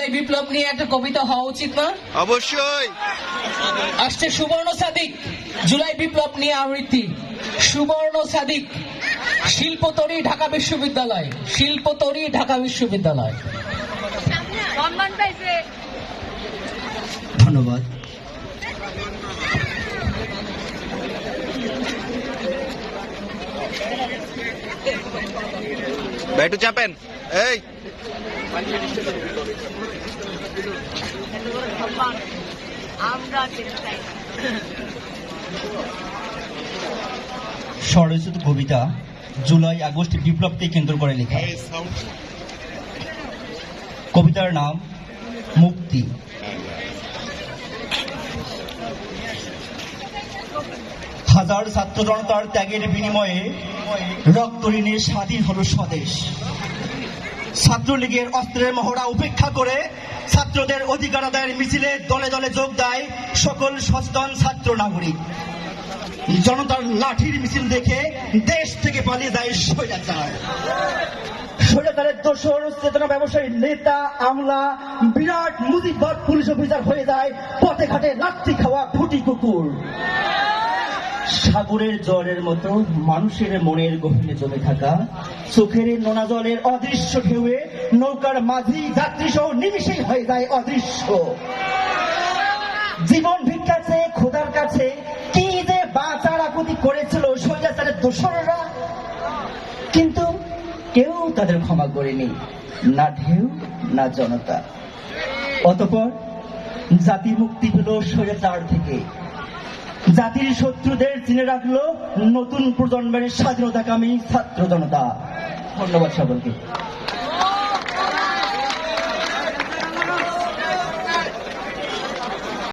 জুলাই বিপ্লব নিয়ে একটা কবিতা হওয়া উচিত না? অবশ্যই। আসছে সুবর্ণ সাদিক জুলাই বিপ্লব নিয়ে আবৃত্তি। সুবর্ণ সাদিক শিল্পতরী ঢাকা বিশ্ববিদ্যালয় শিল্পতরী ঢাকা বিশ্ববিদ্যালয়। ধন্যবাদ। ভাই, একটু চাপেন। এই। স্বরচিত কবিতা জুলাই আগস্ট বিপ্লবকে কেন্দ্র করে লেখা। কবিতার নাম মুক্তি। হাজার ছাত্র জনতার ত্যাগের বিনিময়ে রক্ত ঋণে স্বাধীন হল স্বদেশ। ছাত্রলীগের অস্ত্রের মহড়া উপেক্ষা করে ছাত্রদের অধিকার আদায়ের মিছিলে দলে দলে যোগ দেয় সকল সচেতন ছাত্র নাগরিক। জনতার লাঠির মিছিল দেখে দেশ থেকে পালিয়ে যায় স্বৈরাচার। স্বৈরাচারের দোষর, চেতনা ব্যবসায়ী নেতা, আমলা, বিরাট মুজিববাদ পুলিশ অফিসার হয়ে যায় পথে ঘাটে লাত্তি খাওয়া ফুটি কুকুর। সাগরের জলের মতো মানুষের মনের গভীরে জমে থাকা, চোখের নোনা জলের অদৃশ্য ঢেউয়ে নৌকার মাঝি যাত্রী সহ নিমিশেই হয়ে যায় অদৃশ্য। জীবন ভিক্ষা চেয়ে খোদার কাছে কি যে বাঁচার আকুতি করেছিল স্বৈরাচারের দোসররা। কিন্তু কেউ তাদের ক্ষমা করেনি, না ঢেউ, না জনতা। অতপর জাতি মুক্তি পেল স্বৈরাচার থেকে। জাতির শত্রুদের চিনে রাখল নতুন প্রজন্মের স্বাধীনতাকামী ছাত্র জনতা। ধন্যবাদ সকলকে।